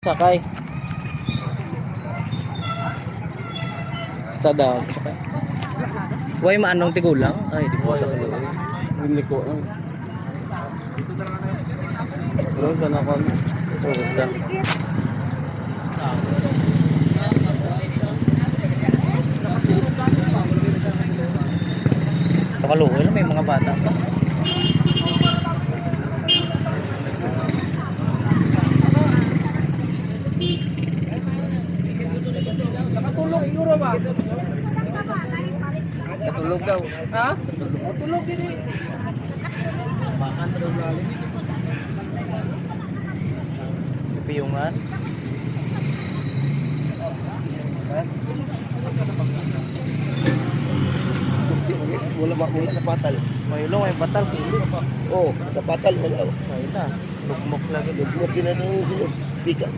Sakay. Sa daw. Way maanong tigulang? Ay, di ko tigulang. Hindi ko. Bro, sana ko. Pakaluoy lang may mga bata pa. Katulog daw. Piyungan. Gusti ulit. Wala ba wala napatal. May ulong, may batal. Oh, napatal wala. May na. Lugmok lagi. Lugmok din na nung sunod. Pika.